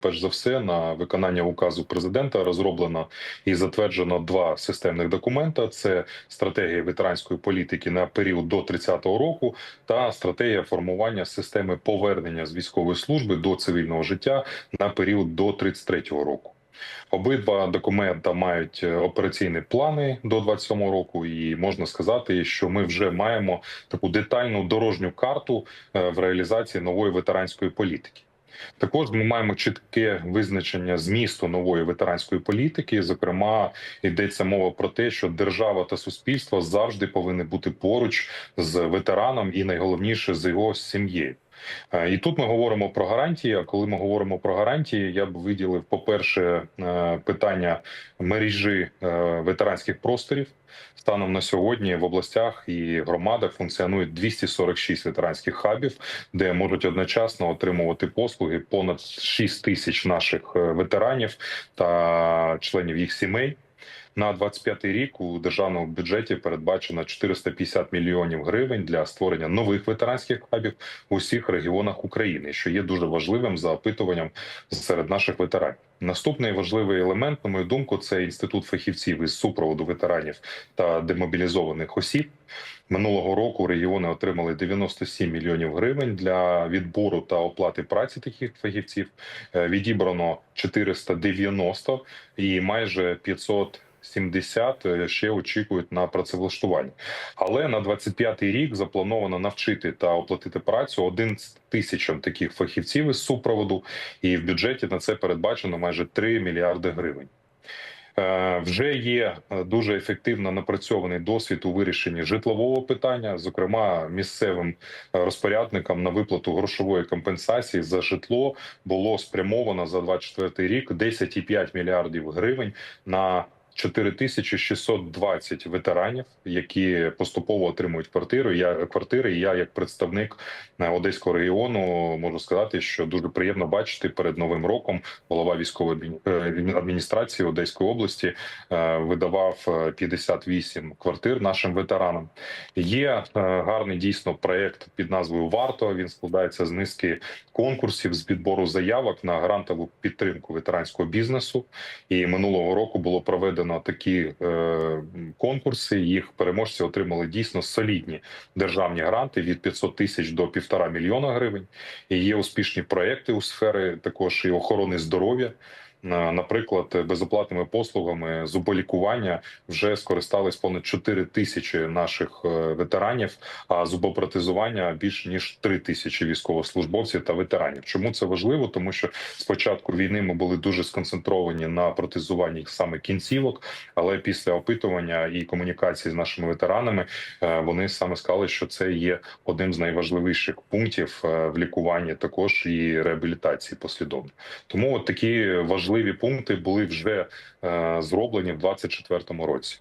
Перш за все, на виконання указу президента розроблено і затверджено два системних документа: це стратегія ветеранської політики на період до 30-го року та стратегія формування системи повернення з військової служби до цивільного життя на період до 33-го року. Обидва документа мають е, операційні плани до 27 року, і можна сказати, що ми вже маємо таку детальну дорожню карту е, в реалізації нової ветеранської політики. Також ми маємо чітке визначення змісту нової ветеранської політики. Зокрема, йдеться мова про те, що держава та суспільство завжди повинні бути поруч з ветераном, і найголовніше з його сім'єю. Е, І тут ми говоримо про гарантії. А коли ми говоримо про гарантії, я б виділив, по-перше, е, питання мережі е, ветеранських просторів. Станом на сьогодні в областях і громадах функціонує 246 ветеранських хабів, де можуть одночасно отримувати послуги понад 6 тисяч наших ветеранів та членів їх сімей. На 25-й рік у державному бюджеті передбачено 450 мільйонів гривень для створення нових ветеранських хабів у всіх регіонах України, що є дуже важливим за опитуванням серед наших ветеранів. Наступний важливий елемент, на мою думку, це інститут фахівців із супроводу ветеранів та демобілізованих осіб. Минулого року регіони отримали 97 мільйонів гривень для відбору та оплати праці таких фахівців. Е, Відібрано 490 і майже 500 70 ще очікують на працевлаштування. Але на 25-й рік заплановано навчити та оплатити працю 11 тисячам таких фахівців із супроводу, і в бюджеті на це передбачено майже 3 мільярди гривень. Е, Вже є е, дуже ефективно напрацьований досвід у вирішенні житлового питання, зокрема місцевим е, розпорядникам на виплату грошової компенсації за житло було спрямовано за 24 рік 10,5 мільярдів гривень на 4620 ветеранів, які поступово отримують квартири. Я квартири. Я, як представник е, одеського регіону, можу сказати, що дуже приємно бачити перед новим роком голова військової е, адміністрації Одеської області е, видавав е, 58 квартир нашим ветеранам. Є гарний дійсно проект під назвою Варто. Він складається з низки конкурсів з підбору заявок на грантову підтримку ветеранського бізнесу. І минулого року було проведено такі е, конкурси. Їх переможці отримали дійсно солідні державні гранти від 500 тисяч до півтора мільйона гривень. І є успішні проекти у сфери також і охорони здоров'я. На- Наприклад, безоплатними послугами зуболікування вже скористались понад 4 тисячі наших е, ветеранів, а зубопротезування більше ніж 3 тисячі військовослужбовців та ветеранів. Чому це важливо? Тому що з початку війни ми були дуже сконцентровані на протезуванні саме кінцівок, але після опитування і комунікації з нашими ветеранами е, вони саме сказали, що це є одним з найважливіших пунктів е, в лікуванні, також і реабілітації послідовно. Тому от такі важливі пункти були вже е, зроблені в 2024 році.